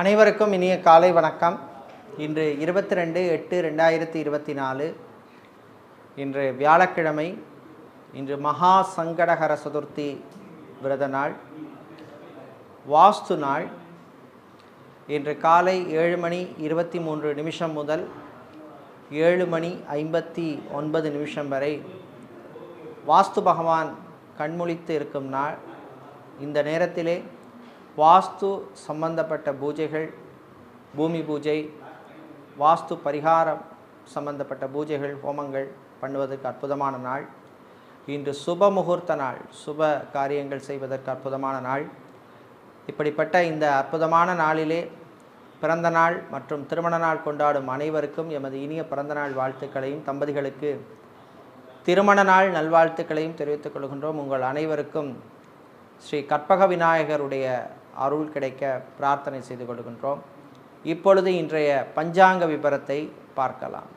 அனைவருக்கும் இனிய காலை வணக்கம். இன்று இருபத்தி ரெண்டு எட்டு ரெண்டாயிரத்தி இருபத்தி நாலு. இன்று வியாழக்கிழமை இன்று மகா சங்கடகர சதுர்த்தி விரத நாள் வாஸ்து நாள். இன்று காலை ஏழு மணி இருபத்தி மூன்று நிமிஷம் முதல் ஏழு மணி ஐம்பத்தி ஒன்பது நிமிஷம் வரை வாஸ்து பகவான் கண்முழித்து இருக்கும் நாள். இந்த நேரத்திலே வாஸ்து சம்பந்தப்பட்ட பூஜைகள் பூமி பூஜை வாஸ்து பரிகாரம் சம்பந்தப்பட்ட பூஜைகள் ஹோமங்கள் பண்ணுவதற்கு அற்புதமான நாள். இன்று சுப முகூர்த்த நாள் சுப காரியங்கள் செய்வதற்கு அற்புதமான நாள். இப்படிப்பட்ட இந்த அற்புதமான நாளிலே பிறந்த நாள் மற்றும் திருமண நாள் கொண்டாடும் அனைவருக்கும் எமது இனிய பிறந்த நாள் வாழ்த்துக்களையும் தம்பதிகளுக்கு திருமண நாள் நல்வாழ்த்துக்களையும் தெரிவித்துக் கொள்கின்றோம். உங்கள் அனைவருக்கும் ஸ்ரீ கற்பக விநாயகருடைய அருள் கிடைக்க பிரார்த்தனை செய்து கொள்கின்றோம். இப்பொழுது இன்றைய பஞ்சாங்க விபரத்தை பார்க்கலாம்.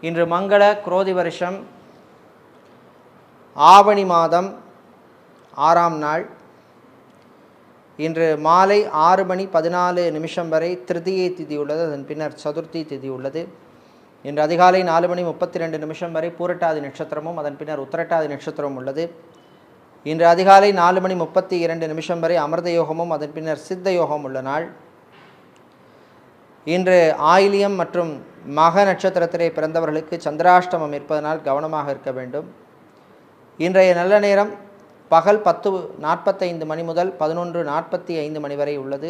இன்று மங்கள குரோதி வருஷம். ஆவணி மாதம் ஆறாம் நாள். இன்று மாலை ஆறு மணி பதினாலு நிமிஷம் வரை திருதியை திதி உள்ளது அதன் பின்னர் சதுர்த்தி திதி உள்ளது. இன்று அதிகாலை நாலு மணி முப்பத்தி ரெண்டு நிமிஷம் வரை பூரட்டாதி நட்சத்திரமும் அதன் பின்னர் உத்திரட்டாதி நட்சத்திரமும் உள்ளது. இன்று அதிகாலை நாலு மணி முப்பத்தி இரண்டு நிமிஷம் வரை அமிர்த யோகமும் அதன் பின்னர் சித்த யோகம் உள்ள நாள். இன்று ஆயிலியம் மற்றும் மக நட்சத்திரத்திலே பிறந்தவர்களுக்கு சந்திராஷ்டமம் இருப்பதனால் கவனமாக இருக்க வேண்டும். இன்றைய நல்ல நேரம் பகல் பத்து நாற்பத்தைந்து மணி முதல் பதினொன்று நாற்பத்தி ஐந்து மணி வரை உள்ளது.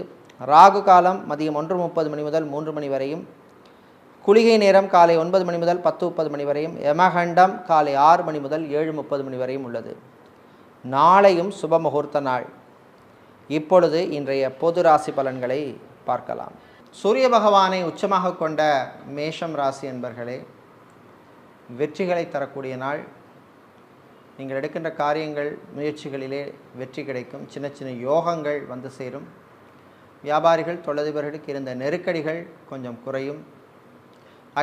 ராகு காலம் மதியம் ஒன்று முப்பது மணி முதல் மூன்று மணி வரையும். குளிகை நேரம் காலை ஒன்பது மணி முதல் பத்து முப்பது மணி வரையும். யமகண்டம் காலை ஆறு மணி முதல் ஏழு முப்பது மணி வரையும் உள்ளது. நாளையும் சுப முகூர்த்த நாள். இப்பொழுது இன்றைய பொது ராசி பலன்களை பார்க்கலாம். சூரிய பகவானை உச்சமாக கொண்ட மேஷம் ராசி என்பர்களே வெற்றிகளை தரக்கூடிய நாள். நீங்கள் எடுக்கின்ற காரியங்கள் முயற்சிகளிலே வெற்றி கிடைக்கும். சின்ன சின்ன யோகங்கள் வந்து சேரும். வியாபாரிகள் தொழிலதிபர்களுக்கு இருந்த நெருக்கடிகள் கொஞ்சம் குறையும்.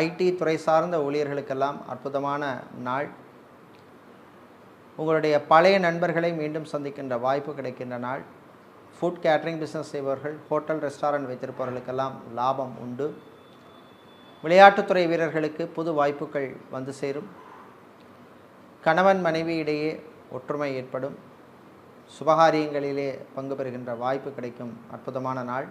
ஐடி துறை சார்ந்த ஊழியர்களுக்கெல்லாம் அற்புதமான நாள். உங்களுடைய பழைய நண்பர்களை மீண்டும் சந்திக்கின்ற வாய்ப்பு கிடைக்கின்ற நாள். ஃபுட் கேட்ரிங் பிஸ்னஸ் செய்பவர்கள் ஹோட்டல் ரெஸ்டாரண்ட் வைத்திருப்பவர்களுக்கெல்லாம் லாபம் உண்டு. விளையாட்டுத்துறை வீரர்களுக்கு புது வாய்ப்புகள் வந்து சேரும். கணவன் மனைவி இடையே ஒற்றுமை ஏற்படும். சுபகாரியங்களிலே பங்கு பெறுகின்ற வாய்ப்பு கிடைக்கும். அற்புதமான நாள்.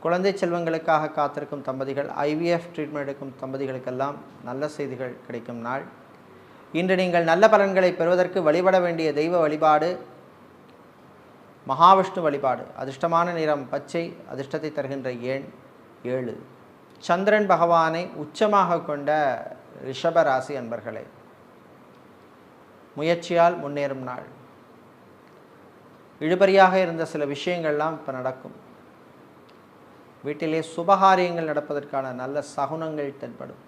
குழந்தை செல்வங்களுக்காக காத்திருக்கும் தம்பதிகள் ஐவிஎஃப் ட்ரீட்மெண்ட் எடுக்கும் தம்பதிகளுக்கெல்லாம் நல்ல செய்திகள் கிடைக்கும் நாள். இன்று நீங்கள் நல்ல பலன்களை பெறுவதற்கு வழிபட வேண்டிய தெய்வ வழிபாடு மகாவிஷ்ணு வழிபாடு. அதிர்ஷ்டமான நிறம் பச்சை அதிர்ஷ்டத்தை தருகின்ற எண் ஏழு. சந்திரன் பகவானை உச்சமாக கொண்ட ரிஷப ராசி அன்பர்களே முயற்சியால் முன்னேறும் நாள். இழுபறியாக இருந்த சில விஷயங்கள்லாம் இப்போ நடக்கும். வீட்டிலே சுபகாரியங்கள் நடப்பதற்கான நல்ல சகுனங்கள் தென்படும்.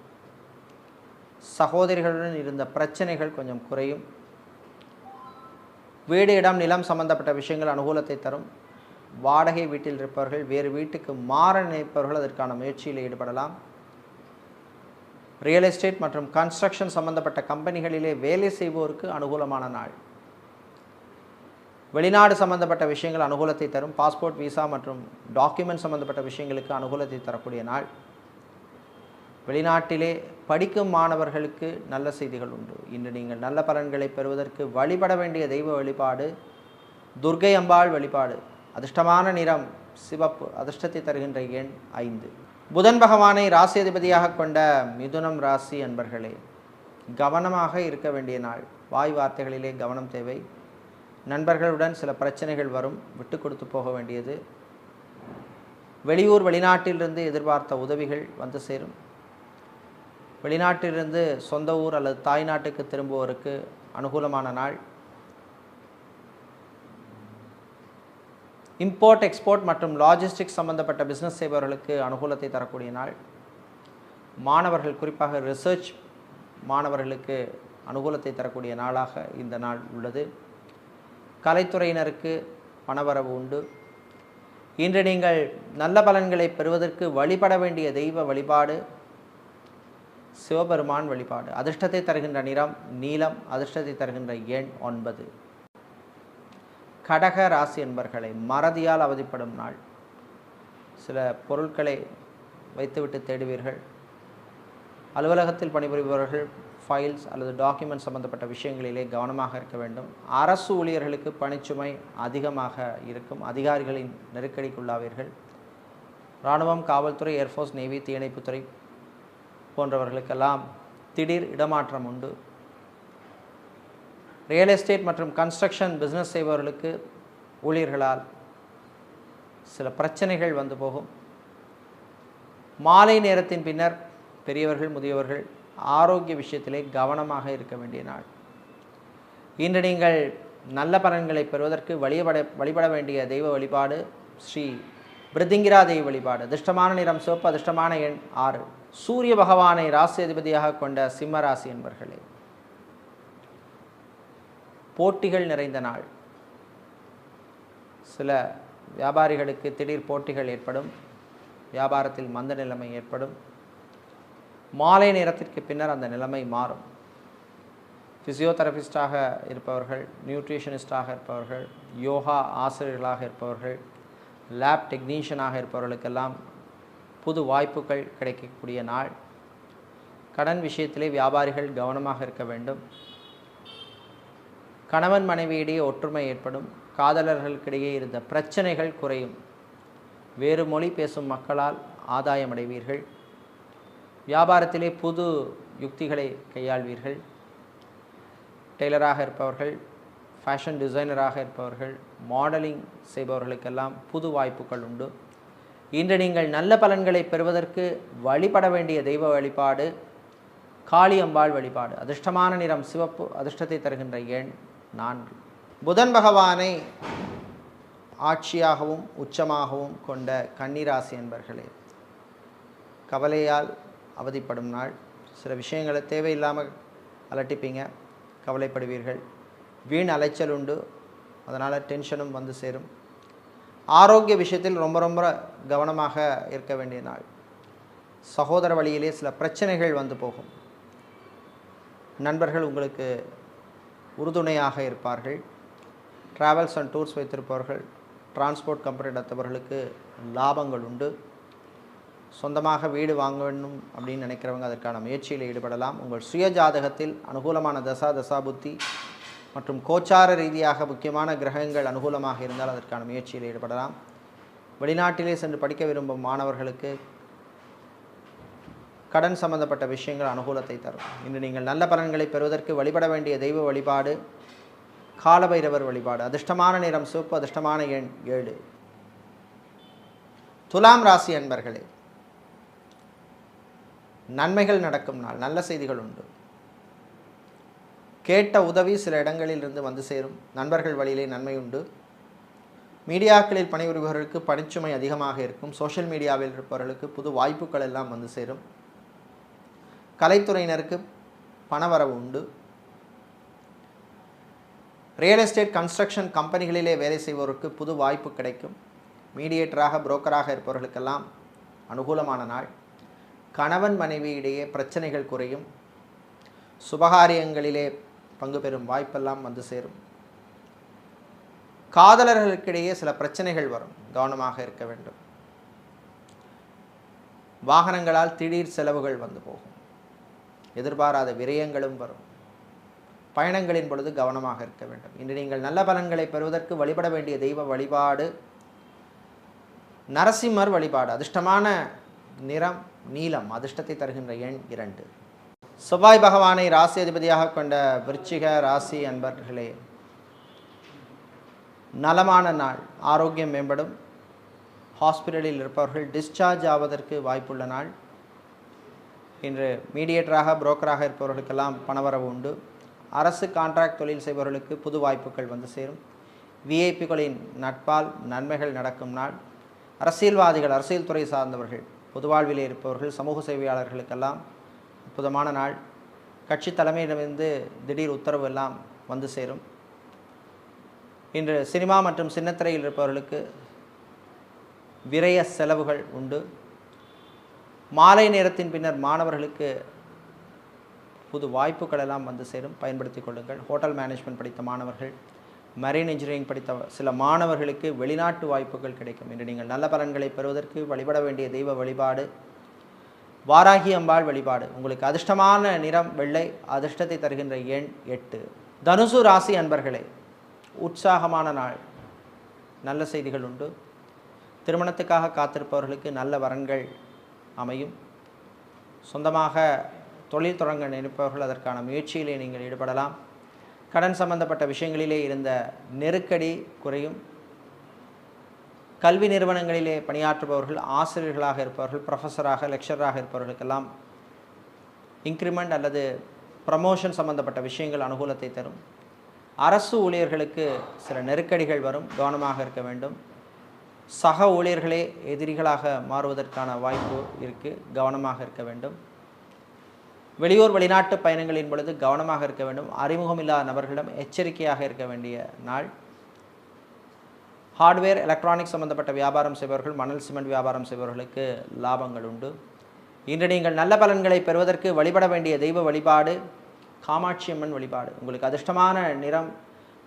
சகோதரிகளுடன் இருந்த பிரச்சனைகள் கொஞ்சம் குறையும். வீடு இடம் நிலம் சம்பந்தப்பட்ட விஷயங்கள் அனுகூலத்தை தரும். வாடகை வீட்டில் இருப்பவர்கள் வேறு வீட்டுக்கு மாற நினைப்பவர்கள் அதற்கான முயற்சியில் ஈடுபடலாம். ரியல் எஸ்டேட் மற்றும் கன்ஸ்ட்ரக்ஷன் சம்பந்தப்பட்ட கம்பெனிகளிலே வேலை செய்வோருக்கு அனுகூலமான நாள். வெளிநாடு சம்பந்தப்பட்ட விஷயங்கள் அனுகூலத்தை தரும். பாஸ்போர்ட் விசா மற்றும் டாக்குமெண்ட் சம்பந்தப்பட்ட விஷயங்களுக்கு அனுகூலத்தை தரக்கூடிய நாள். வெளிநாட்டிலே படிக்கும் மாணவர்களுக்கு நல்ல செய்திகள் உண்டு. இன்று நீங்கள் நல்ல பலன்களை பெறுவதற்கு வழிபட வேண்டிய தெய்வ வழிபாடு துர்கை அம்பாள் வழிபாடு அதிர்ஷ்டமான நிறம் சிவப்பு அதிர்ஷ்டத்தை தருகின்ற எண் ஐந்து. புதன் பகவானை ராசி அதிபதியாக கொண்ட மிதுனம் ராசி அன்பர்களே கவனமாக இருக்க வேண்டிய நாள். வாய் வார்த்தைகளிலே கவனம் தேவை. நண்பர்களுடன் சில பிரச்சனைகள் வரும். விட்டு கொடுத்து போக வேண்டியது. வெளியூர் வெளிநாட்டிலிருந்து எதிர்பார்த்த உதவிகள் வந்து சேரும். வெளிநாட்டிலிருந்து சொந்த ஊர் அல்லது தாய்நாட்டுக்கு திரும்புவோருக்கு அனுகூலமான நாள். இம்போர்ட் எக்ஸ்போர்ட் மற்றும் லாஜிஸ்டிக்ஸ் சம்பந்தப்பட்ட பிஸ்னஸ் செய்பவர்களுக்கு அனுகூலத்தை தரக்கூடிய நாள். மாணவர்கள் குறிப்பாக ரிசர்ச் மாணவர்களுக்கு அனுகூலத்தை தரக்கூடிய நாளாக இந்த நாள் உள்ளது. கலைத்துறையினருக்கு பணவரவு உண்டு. இன்று நீங்கள் நல்ல பலன்களை பெறுவதற்கு வழிபட வேண்டிய தெய்வ வழிபாடு சிவபெருமான் வழிபாடு. அதிர்ஷ்டத்தை தருகின்ற நிறம் நீலம் அதிர்ஷ்டத்தை தருகின்ற எண் ஒன்பது. கடக ராசி என்பர்களை மறதியால் அவதிப்படும் நாள். சில பொருட்களை வைத்துவிட்டு தேடுவீர்கள். அலுவலகத்தில் பணிபுரிபவர்கள் ஃபைல்ஸ் அல்லது டாக்குமெண்ட் சம்பந்தப்பட்ட விஷயங்களிலே கவனமாக இருக்க வேண்டும். அரசு ஊழியர்களுக்கு பணிச்சுமை அதிகமாக இருக்கும். அதிகாரிகளின் நெருக்கடிக்குள்ளாவீர்கள் இராணுவம் காவல்துறை ஏர்ஃபோர்ஸ் நேவி தீயணைப்புத்துறை போன்றவர்களுக்கெல்லாம் திடீர் இடமாற்றம் உண்டு. ரியல் எஸ்டேட் மற்றும் கன்ஸ்ட்ரக்ஷன் பிஸ்னஸ் செய்பவர்களுக்கு ஊழியர்களால் சில பிரச்சனைகள் வந்து போகும். மாலை நேரத்தின் பின்னர் பெரியவர்கள் முதியவர்கள் ஆரோக்கிய விஷயத்திலே கவனமாக இருக்க வேண்டிய நாள். இன்று நீங்கள் நல்ல பலன்களை பெறுவதற்கு வழிபட வழிபட வேண்டிய தெய்வ வழிபாடு ஸ்ரீ பிருதிங்கிரா தெய்வ வழிபாடு. அதிர்ஷ்டமான நிறம் சிவப்பு அதிர்ஷ்டமான எண் ஆறு. சூரிய பகவானை ராசி அதிபதியாக கொண்ட சிம்ம ராசி என்பர்களே போட்டிகள் நிறைந்த நாள். சில வியாபாரிகளுக்கு திடீர் போட்டிகள் ஏற்படும். வியாபாரத்தில் மந்த நிலைமை ஏற்படும். மாலை நேரத்திற்கு பின்னர் அந்த நிலைமை மாறும். ஃபிசியோதெரபிஸ்டாக இருப்பவர்கள் நியூட்ரிஷனிஸ்டாக இருப்பவர்கள் யோகா ஆசிரியர்களாக இருப்பவர்கள் லேப் டெக்னீஷியனாக இருப்பவர்களுக்கெல்லாம் புது வாய்ப்புகள் கிடைக்கக்கூடிய நாள். கடன் விஷயத்திலே வியாபாரிகள் கவனமாக இருக்க வேண்டும். கணவன் மனைவியிடையே ஒற்றுமை ஏற்படும். காதலர்களுக்கிடையே இருந்த பிரச்சனைகள் குறையும். வேறு மொழி பேசும் மக்களால் ஆதாயமடைவீர்கள் வியாபாரத்திலே புது யுக்திகளை கையாள்வீர்கள். டெய்லராக இருப்பவர்கள் ஃபேஷன் டிசைனராக இருப்பவர்கள் மாடலிங் செய்பவர்களுக்கெல்லாம் புது வாய்ப்புகள் உண்டு. இன்று நீங்கள் நல்ல பலன்களை பெறுவதற்கு வழிபட வேண்டிய தெய்வ வழிபாடு காளியம்பாள் வழிபாடு அதிர்ஷ்டமான நிறம் சிவப்பு அதிர்ஷ்டத்தை தருகின்ற எண். நான்கு. புதன் பகவானை ஆட்சியாகவும் உச்சமாகவும் கொண்ட கன்னிராசி என்பர்களே கவலையால் அவதிப்படும் நாள். சில விஷயங்களை தேவையில்லாமல் அலட்டிப்பீங்க கவலைப்படுவீர்கள். வீண் அலைச்சல் உண்டு அதனால் டென்ஷனும் வந்து சேரும். ஆரோக்கிய விஷயத்தில் ரொம்ப ரொம்ப கவனமாக இருக்க வேண்டிய நாள். சகோதர வழியிலே சில பிரச்சனைகள் வந்து போகும். நண்பர்கள் உங்களுக்கு உறுதுணையாக இருப்பார்கள். ட்ராவல்ஸ் அண்ட் டூர்ஸ் வைத்திருப்பவர்கள் டிரான்ஸ்போர்ட் கம்பெனி நடத்தவர்களுக்கு லாபங்கள் உண்டு. சொந்தமாக வீடு வாங்க வேண்டும் அப்படின்னு நினைக்கிறவங்க அதற்கான முயற்சியில் ஈடுபடலாம். உங்கள் சுய ஜாதகத்தில் அனுகூலமான தசா தசா புத்தி மற்றும் கோச்சார ரீதியாக முக்கியமான கிரகங்கள் அனுகூலமாக இருந்தால் அதற்கான முயற்சியில் ஈடுபடலாம். வெளிநாட்டிலே சென்று படிக்க விரும்பும் மாணவர்களுக்கு கடன் சம்பந்தப்பட்ட விஷயங்கள் அனுகூலத்தை தரும். இன்று நீங்கள் நல்ல பலன்களை பெறுவதற்கு வழிபட வேண்டிய தெய்வ வழிபாடு காலபைரவர் வழிபாடு. அதிர்ஷ்டமான நிறம் சிவப்பு அதிர்ஷ்டமான எண் ஏழு. துலாம் ராசி அன்பர்களே நன்மைகள் நடக்கும் நாள் நல்ல செய்திகள் உண்டு. கேட்ட உதவி சில இடங்களில் இருந்து வந்து சேரும். நண்பர்கள் வழியிலே நன்மை உண்டு. மீடியாக்களில் பணிபுரிபவர்களுக்கு பணிச்சுமை அதிகமாக இருக்கும். சோஷியல் மீடியாவில் இருப்பவர்களுக்கு புது வாய்ப்புகள் எல்லாம் வந்து சேரும். கலைத்துறையினருக்கு பணவரவு உண்டு. ரியல் எஸ்டேட் கன்ஸ்ட்ரக்ஷன் கம்பெனிகளிலே வேலை செய்வோருக்கு புது வாய்ப்பு கிடைக்கும். மீடியேட்டராக புரோக்கராக இருப்பவர்களுக்கெல்லாம் அனுகூலமான நாள். கணவன் மனைவியிடையே பிரச்சனைகள் குறையும். சுபகாரியங்களிலே பங்கு பெறும் வாய்ப்பெல்லாம் வந்து சேரும். காதலர்களுக்கிடையே சில பிரச்சனைகள் வரும். கவனமாக இருக்க வேண்டும். வாகனங்களால் திடீர் செலவுகள் வந்து போகும். எதிர்பாராத விரயங்களும் வரும். பயணங்களின் பொழுது கவனமாக இருக்க வேண்டும். இன்று நீங்கள் நல்ல பலன்களை பெறுவதற்கு வழிபட வேண்டிய தெய்வ வழிபாடு நரசிம்மர் வழிபாடு அதிர்ஷ்டமான நிறம் நீலம் அதிர்ஷ்டத்தை தருகின்ற எண் இரண்டு. செவ்வாய் பகவானை ராசி அதிபதியாக கொண்ட விருச்சிக ராசி அன்பர்களே நலமான நாள் ஆரோக்கியம் மேம்படும். ஹாஸ்பிட்டலில் இருப்பவர்கள் டிஸ்சார்ஜ் ஆவதற்கு வாய்ப்புள்ள நாள். இன்று மீடியேட்டராக புரோக்கராக இருப்பவர்களுக்கெல்லாம் பணவரவு உண்டு. அரசு கான்ட்ராக்ட் தொழில் செய்பவர்களுக்கு புது வாய்ப்புகள் வந்து சேரும். விஐபிகளின் நட்பால் நன்மைகள் நடக்கும் நாள். அரசியல்வாதிகள் அரசியல் துறை சார்ந்தவர்கள் பொதுவாழ்வில் இருப்பவர்கள் சமூக சேவையாளர்களுக்கெல்லாம் அற்புதமான நாள். கட்சி தலைமையிடமிருந்து திடீர் உத்தரவு எல்லாம் வந்து சேரும். இன்று சினிமா மற்றும் சின்னத்திரையில் இருப்பவர்களுக்கு விரய செலவுகள் உண்டு. மாலை நேரத்தின் பின்னர் மாணவர்களுக்கு புது வாய்ப்புகள் எல்லாம் வந்து சேரும். பயன்படுத்தி கொள்ளுங்கள். ஹோட்டல் மேனேஜ்மெண்ட் படித்த மாணவர்கள் மரீன் இன்ஜினியரிங் படித்த சில மாணவர்களுக்கு வெளிநாட்டு வாய்ப்புகள் கிடைக்கும் என்று நீங்கள் நல்ல பலன்களை பெறுவதற்கு வழிபட வேண்டிய தெய்வ வழிபாடு வாராகி அம்பாள் வழிபாடு. உங்களுக்கு அதிர்ஷ்டமான நிறம் வெள்ளை அதிர்ஷ்டத்தை தருகின்ற எண் எட்டு. தனுசு ராசி அன்பர்களே உற்சாகமான நாள். நல்ல செய்திகள் உண்டு. திருமணத்துக்காக காத்திருப்பவர்களுக்கு நல்ல வரன்கள். அமையும். சொந்தமாக தொழில் தொடங்க நினைப்பவர்கள் அதற்கான முயற்சியிலே நீங்கள் ஈடுபடலாம். கடன் சம்பந்தப்பட்ட விஷயங்களிலே இருந்த நெருக்கடி குறையும். கல்வி நிறுவனங்களிலே பணியாற்றுபவர்கள் ஆசிரியர்களாக இருப்பவர்கள் ப்ரொஃபஸராக லெக்சராக இருப்பவர்களுக்கெல்லாம் இன்க்ரிமெண்ட் அல்லது ப்ரமோஷன் சம்பந்தப்பட்ட விஷயங்கள் அனுகூலத்தை தரும். அரசு ஊழியர்களுக்கு சில நெருக்கடிகள் வரும். கவனமாக இருக்க வேண்டும். சக ஊழியர்களே எதிரிகளாக மாறுவதற்கான வாய்ப்பு இருக்குது கவனமாக இருக்க வேண்டும். வெளியூர் வெளிநாட்டு பயணங்களின் பொழுது கவனமாக இருக்க வேண்டும். அறிமுகம் இல்லாத நபர்களிடம் எச்சரிக்கையாக இருக்க வேண்டிய நாள். ஹார்ட்வேர் எலக்ட்ரானிக்ஸ் சம்பந்தப்பட்ட வியாபாரம் செய்பவர்கள் மணல் சிமெண்ட் வியாபாரம் செய்பவர்களுக்கு லாபங்கள் உண்டு. இன்று நீங்கள் நல்ல பலன்களை பெறுவதற்கு வழிபட வேண்டிய தெய்வ வழிபாடு காமாட்சி அம்மன் வழிபாடு. உங்களுக்கு அதிர்ஷ்டமான நிறம்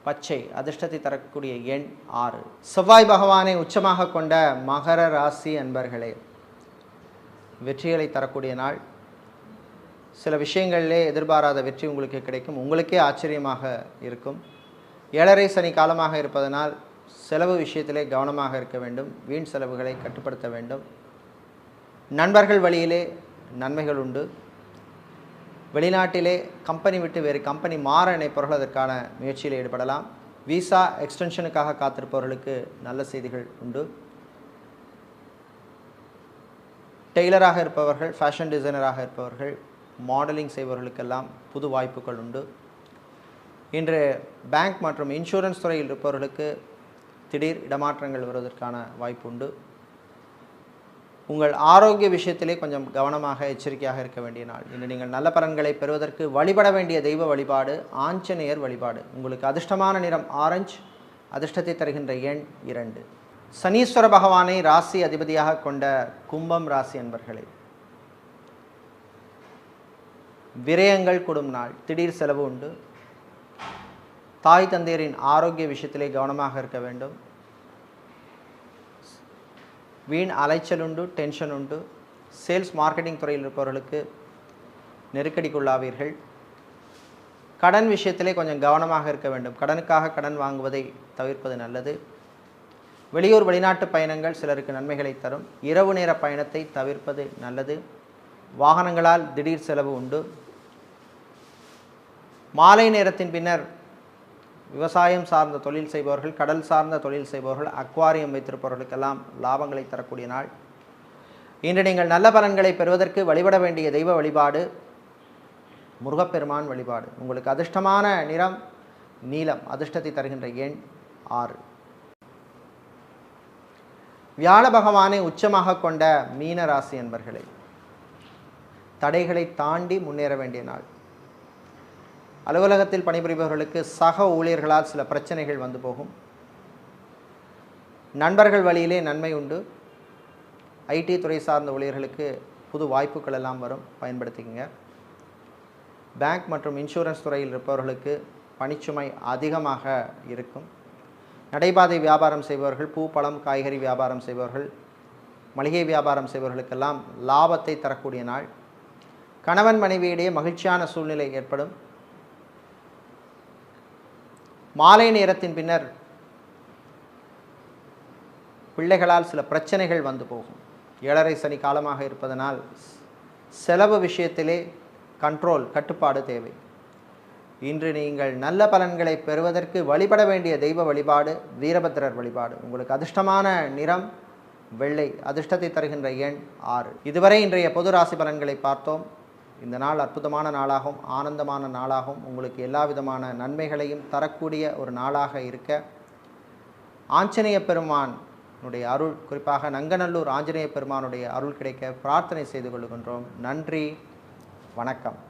பச்சை அதிர்ஷ்டத்தை தரக்கூடிய எண் ஆறு. செவ்வாய் பகவானை உச்சமாக கொண்ட மகர ராசி அன்பர்களே வெற்றிகளை தரக்கூடிய நாள். சில விஷயங்களிலே எதிர்பாராத வெற்றி உங்களுக்கு கிடைக்கும். உங்களுக்கே ஆச்சரியமாக இருக்கும். ஏழரை சனி காலமாக இருப்பதனால் செலவு விஷயத்திலே கவனமாக இருக்க வேண்டும். வீண் செலவுகளை கட்டுப்படுத்த வேண்டும். நண்பர்கள் வழியிலே நன்மைகள் உண்டு. வெளிநாட்டிலே கம்பெனி விட்டு வேறு கம்பெனி மாற நினைப்பவர்கள் அதற்கான முயற்சியில் ஈடுபடலாம். விசா எக்ஸ்டென்ஷனுக்காக காத்திருப்பவர்களுக்கு நல்ல செய்திகள் உண்டு. டெய்லராக இருப்பவர்கள் ஃபேஷன் டிசைனராக இருப்பவர்கள் மாடலிங் செய்பவர்களுக்கெல்லாம் புது வாய்ப்புகள் உண்டு. இன்று பேங்க் மற்றும் இன்சூரன்ஸ் துறையில் இருப்பவர்களுக்கு திடீர் இடமாற்றங்கள் வருவதற்கான வாய்ப்பு உண்டு. உங்கள் ஆரோக்கிய விஷயத்திலே கொஞ்சம் கவனமாக எச்சரிக்கையாக இருக்க வேண்டிய நாள். இன்று நீங்கள் நல்ல பலன்களை பெறுவதற்கு வழிபட வேண்டிய தெய்வ வழிபாடு ஆஞ்சநேயர் வழிபாடு. உங்களுக்கு அதிர்ஷ்டமான நிறம் ஆரஞ்சு அதிர்ஷ்டத்தை தருகின்ற எண் இரண்டு. சனீஸ்வர பகவானை ராசி அதிபதியாக கொண்ட கும்பம் ராசி அன்பர்களே விரயங்கள் கூடும் நாள். திடீர் செலவு உண்டு. தாய் தந்தையரின் ஆரோக்கிய விஷயத்திலே கவனமாக இருக்க வேண்டும். வீண் அலைச்சல் உண்டு டென்ஷன் உண்டு சேல்ஸ் மார்க்கெட்டிங் துறையில் இருப்பவர்களுக்கு நெருக்கடிக்குள்ளாவீர்கள். கடன் விஷயத்திலே கொஞ்சம் கவனமாக இருக்க வேண்டும். கடனுக்காக கடன் வாங்குவதை தவிர்ப்பது நல்லது. வெளியூர் வெளிநாட்டு பயணங்கள் சிலருக்கு நன்மைகளை தரும். இரவு நேர பயணத்தை தவிர்ப்பது நல்லது. வாகனங்களால் திடீர் செலவு உண்டு. மாலை நேரத்தின் பின்னர் விவசாயம் சார்ந்த தொழில் செய்பவர்கள் கடல் சார்ந்த தொழில் செய்பவர்கள் அக்வாரியம் வைத்திருப்பவர்களுக்கெல்லாம் லாபங்களை தரக்கூடிய நாள். இன்று நீங்கள் நல்ல பலன்களை பெறுவதற்கு வழிபட வேண்டிய தெய்வ வழிபாடு முருகப்பெருமான் வழிபாடு. உங்களுக்கு அதிர்ஷ்டமான நிறம் நீலம் அதிர்ஷ்டத்தை தருகின்ற எண் ஆறு. வியாழ பகவானை உச்சமாக கொண்ட மீன ராசி என்பர்களே தடைகளை தாண்டி முன்னேற வேண்டிய நாள். அலுவலகத்தில் பணிபுரிபவர்களுக்கு சக ஊழியர்களால் சில பிரச்சனைகள் வந்து போகும். நண்பர்கள் வழியிலே நன்மை உண்டு. ஐடி துறை சார்ந்த ஊழியர்களுக்கு புது வாய்ப்புகள் எல்லாம் வரும். பயன்படுத்திக்கங்க. பேங்க் மற்றும் இன்சூரன்ஸ் துறையில் இருப்பவர்களுக்கு பணிச்சுமை அதிகமாக இருக்கும். நடைபாதை வியாபாரம் செய்பவர்கள் பூ பழம் காய்கறி வியாபாரம் செய்பவர்கள் மளிகை வியாபாரம் செய்பவர்களுக்கெல்லாம் லாபத்தை தரக்கூடிய நாள். கணவன் மனைவியிடையே மகிழ்ச்சியான சூழ்நிலை ஏற்படும். மாலை நேரத்தின் பின்னர் பிள்ளைகளால் சில பிரச்சனைகள் வந்து போகும். ஏழரை சனி காலமாக இருப்பதனால் செலவு விஷயத்திலே கண்ட்ரோல் கட்டுப்பாடு தேவை. இன்று நீங்கள் நல்ல பலன்களை பெறுவதற்கு வழிபட வேண்டிய தெய்வ வழிபாடு வீரபத்திரர் வழிபாடு. உங்களுக்கு அதிர்ஷ்டமான நிறம் வெள்ளை அதிர்ஷ்டத்தை தருகின்ற எண் ஆறு. இதுவரை இன்றைய பொது ராசி பலன்களை பார்த்தோம். இந்த நாள் அற்புதமான நாளாகவும் ஆனந்தமான நாளாகவும் உங்களுக்கு எல்லா விதமான நன்மைகளையும் தரக்கூடிய ஒரு நாளாக இருக்க ஆஞ்சநேய பெருமானுடைய அருள் குறிப்பாக நங்கநல்லூர் ஆஞ்சநேய பெருமானுடைய அருள் கிடைக்க பிரார்த்தனை செய்து கொள்கின்றோம். நன்றி வணக்கம்.